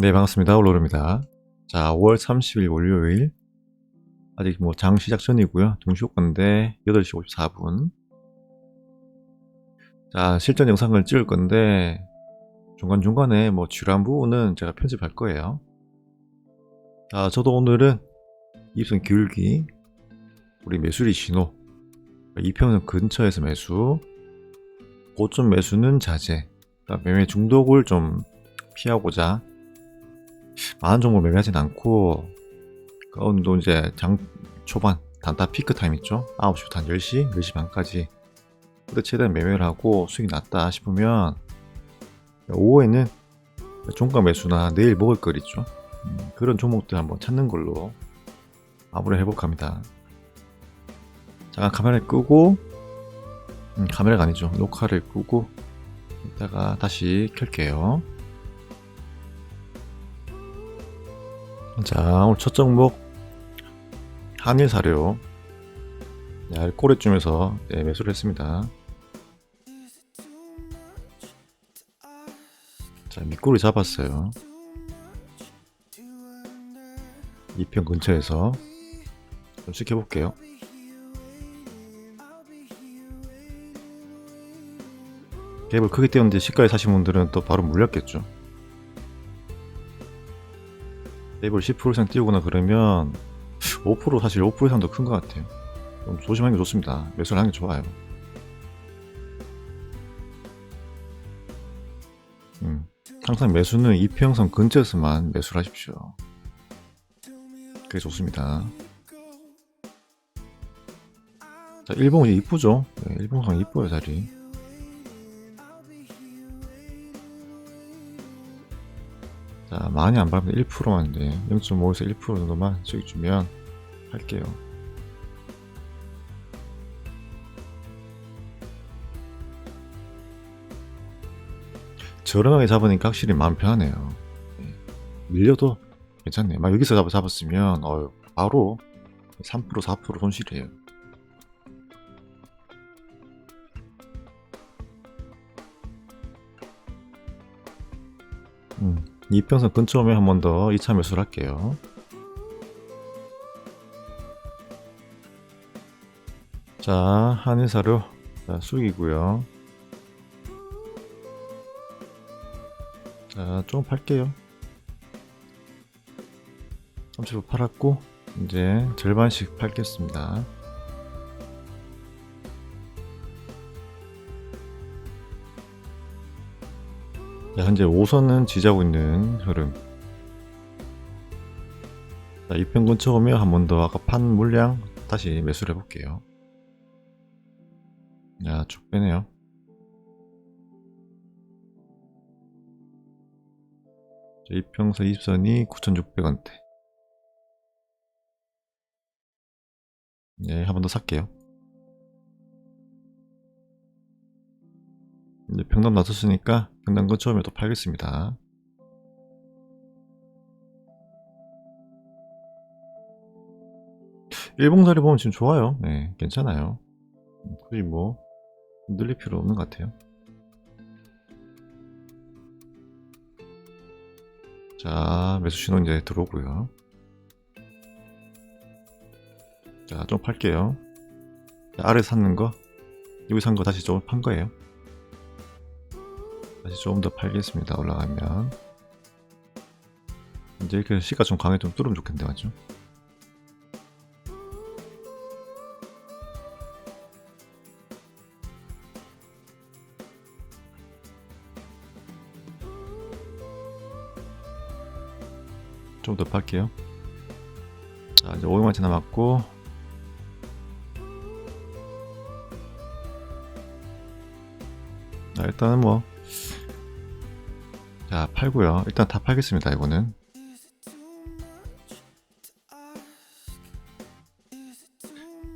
네, 반갑습니다. 올로르입니다. 자, 5월 30일 월요일. 아직 뭐 장 시작 전이고요. 동시 효과인데 8시 54분. 자, 실전 영상을 찍을 건데 중간중간에 뭐 지루한 부분은 제가 편집할 거예요. 자, 저도 오늘은 입선 기울기, 우리 매수리 신호, 이평선 근처에서 매수, 고점 매수는 자제, 매매 중독을 좀 피하고자 많은 종목을 매매하진 않고 정도 이제 장 초반 단타 피크 타임 있죠? 9시부터 한 10시 10시 반까지 그때 최대한 매매를 하고 수익이 났다 싶으면 오후에는 종가 매수나 내일 먹을 거 있죠? 음, 그런 종목들 한번 찾는 걸로 마무리 해볼까 잠깐 카메라를 끄고 음, 카메라가 아니죠. 녹화를 끄고 이따가 다시 켤게요 자 오늘 첫 종목 한일 사료. 야, 꼬리쯤에서 네, 매수를 했습니다. 자 밑꼬리 잡았어요. 2편 근처에서 좀 지켜볼게요. 갭을 크게 띄웠는데 시가에 사신 분들은 또 바로 물렸겠죠 갭을 10% 이상 띄우거나 그러면 5% 사실 5% 이상 더 큰 것 같아요. 좀 조심하는 게 좋습니다. 매수를 하는 게 좋아요. 음, 항상 매수는 이평선 근처에서만 매수를 하십시오. 그게 좋습니다. 자, 일봉이 이쁘죠? 네, 일봉상 이뻐요, 자리. 자, 많이 안 바랍니다. 1%만인데 0.5에서 1% 정도만 수익 주면 할게요. 저렴하게 잡으니까 확실히 마음 편하네요. 네. 밀려도 괜찮네요. 막 여기서 잡, 잡았으면 어, 바로 3% 4% 손실이에요. 음. 이평선 근처 오면 한번 더 2차 매수를 할게요. 자, 한일사료 자, 수익이고요. 자, 좀 팔게요. 30% 팔았고 이제 절반씩 팔겠습니다. 현재 5선은 지지하고 있는 흐름. 자, 2편 근처 오면 한 번 더 아까 판 물량 다시 매수를 해볼게요. 야, 쭉 빼네요. 자, 2평선 20선이 9,600원대. 네, 한 번 더 살게요. 이제 평담 놔뒀으니까 평담 근처오면 또 팔겠습니다. 일봉자리 보면 지금 좋아요. 네, 괜찮아요. 굳이 뭐 늘릴 필요 없는 것 같아요. 자, 매수 신호 이제 들어오고요. 자, 좀 팔게요. 자, 아래 샀는 거, 여기 산 거 다시 좀 판 거예요. 다시 좀더 팔겠습니다. 올라가면 이제 이렇게 시가 좀 강해 좀 뚫으면 좋겠는데 맞죠? 좀 더 팔게요. 자 이제 500만치 남았고 자 일단은 뭐 자, 팔고요. 일단 다 팔겠습니다. 이거는.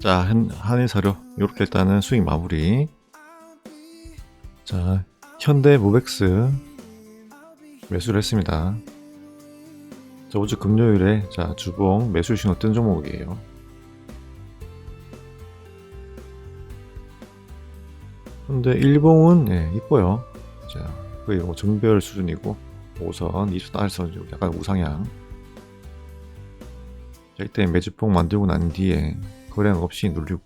자, 한, 한일 사료. 이렇게 일단은 수익 마무리. 자, 현대 모백스 매수를 했습니다. 자, 어제 금요일에 자, 주봉 매수 신호 뜬 종목이에요. 근데 일봉은 네, 이뻐요. 자, 거의 뭐 정별 수준이고 5선, 2선, R선 약간 우상향. 자, 이때 매주폭 만들고 난 뒤에 거래량 없이 누르고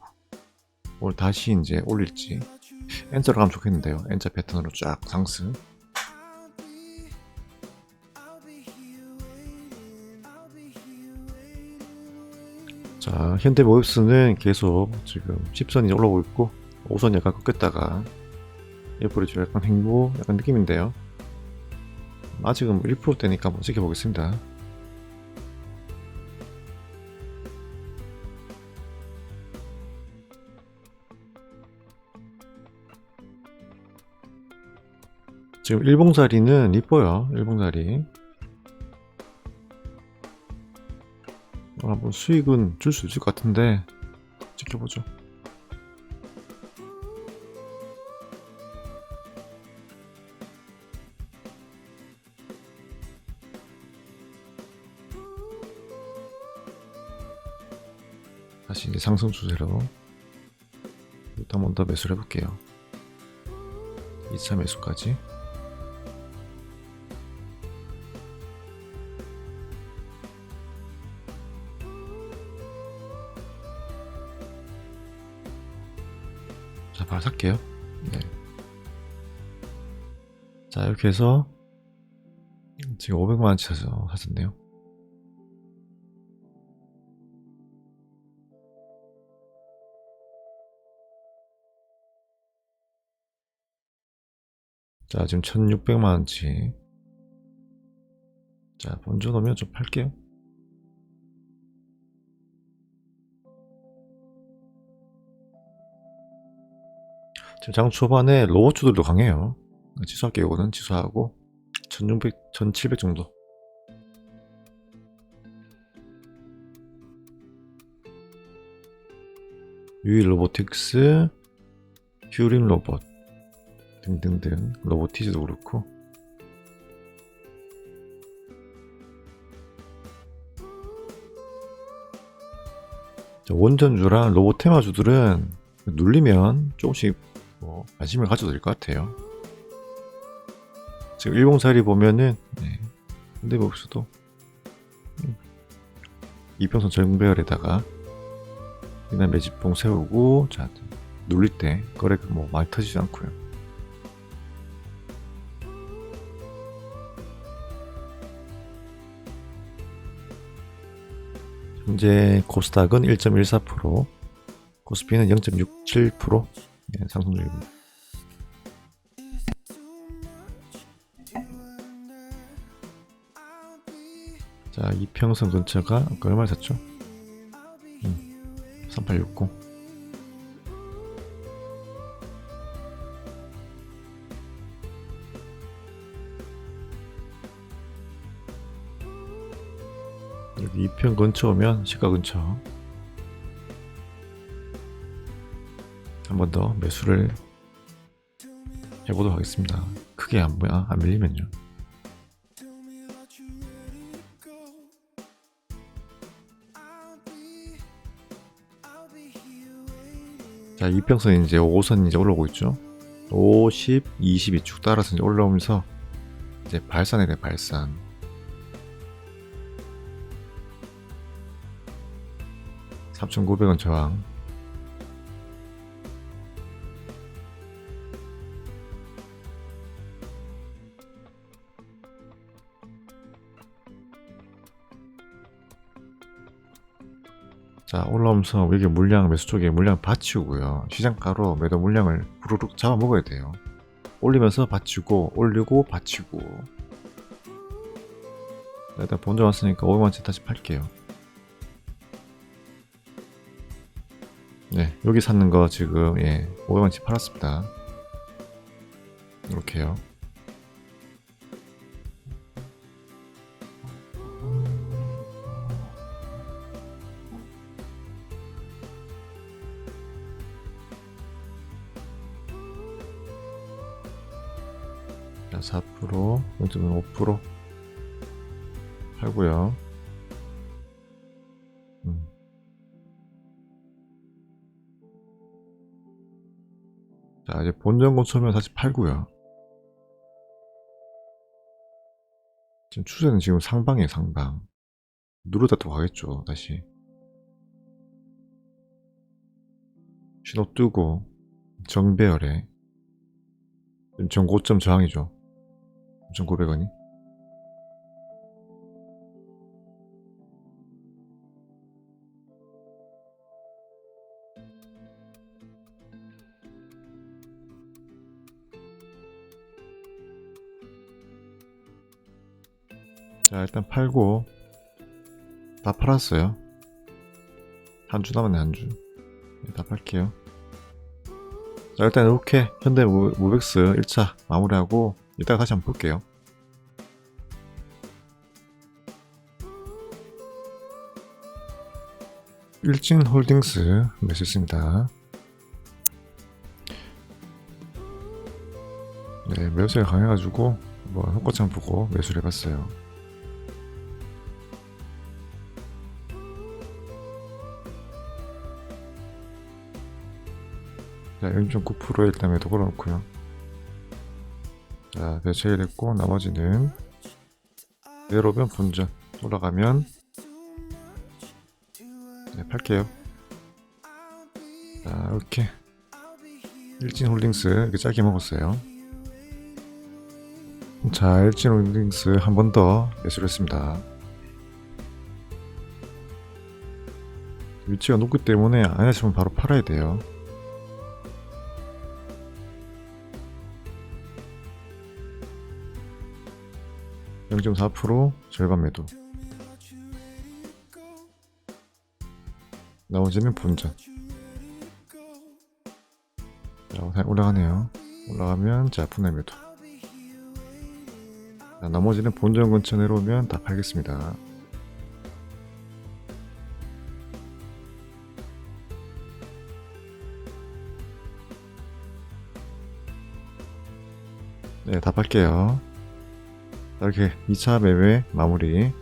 오늘 다시 이제 올릴지 N자로 가면 좋겠는데요. N자 패턴으로 쫙 상승. 자, 현대모비스는 계속 지금 10선이 올라오고 있고 5선 약간 꺾였다가 옆으로 좀 약간 횡보 약간 느낌인데요. 아직은 1%대니까 한번 지켜보겠습니다. 지금 일봉자리는 이뻐요. 일봉자리. 어, 한번 수익은 줄 수 있을 것 같은데 지켜보죠. 상승 추세로 일단 더 매수를 해볼게요. 2차 매수까지. 자, 바로 살게요. 네. 자, 이렇게 해서 지금 500만원치 사서 사셨네요. 자, 지금 1600만원치. 자, 본전 오면 좀 팔게요. 지금 장 초반에 로봇주들도 강해요. 취소할게요, 이거는. 취소하고. 1600, 1700 정도. 유일 로보틱스, 휴림 로봇 등등등 로보티즈도 그렇고 자, 원전주랑 로봇 테마주들은 눌리면 조금씩 뭐 관심을 가져도 될 것 같아요. 지금 일봉사리 보면은 네. 목수도 음. 이평선 정배열에다가 그냥 매집봉 세우고 자 눌릴 때 거래가 뭐 많이 터지지 않고요. 현재 코스닥은 1.14%, 코스피는 0.67% 네, 상승 중입니다. 자, 이평선 근처가 아까 얼마 샀죠? 음, 3860. 이평 근처 오면 시가 근처 한 번 더 매수를 해보도록 하겠습니다. 크게 안, 보야- 안 밀리면요. 자, 이평선 이제 5선 이제 올라오고 있죠. 50, 20이 쭉 따라서 이제 올라오면서 이제 발산에 대해 발산. (3,900원) 저항. 자 올라오면서 여기 물량 매수 쪽에 물량 받치고요. 시장가로 매도 물량을 부르륵 잡아 먹어야 돼요. 올리면서 받치고 올리고 받치고. 자, 일단 본전 왔으니까 500만치 다시 팔게요 여기 샀는 거 지금 예 500만치 팔았습니다 이렇게요 자, 4%, 0.5% 팔고요. 자, 이제 본전 고쳐면 다시 팔고요. 지금 추세는 지금 상방이에요, 상방. 누르다 또 가겠죠, 다시. 신호 뜨고, 정배열에. 지금 전고점 저항이죠. 9,900원이. 자, 일단 팔고, 다 팔았어요. 한 주 남았네, 한 주. 네, 다 팔게요. 자, 일단 이렇게 현대 무- 무백스 1차 마무리하고, 이따가 다시 한번 볼게요. 일진 홀딩스 매수했습니다. 네, 매수가 강해가지고 한번 효과창 보고 매수를 해봤어요. 자, 0.9% 일단 매도 걸어놓고요. 자, 배치해 됐고 나머지는 내려오면 본전 올라가면 네, 팔게요. 자, 이렇게 일진 홀딩스 이렇게 짧게 먹었어요. 자, 일진 홀딩스 한 번 더 매수를 했습니다. 위치가 높기 때문에 안 하시면 바로 팔아야 돼요. (0.4%) 절반 매도. 나머지는 본전. 자, 올라가네요. 올라가면 자 분할 매도. 자, 나머지는 본전 근처 내려오면 다 팔겠습니다. 네, 다 팔게요. 이렇게 2차 매매 마무리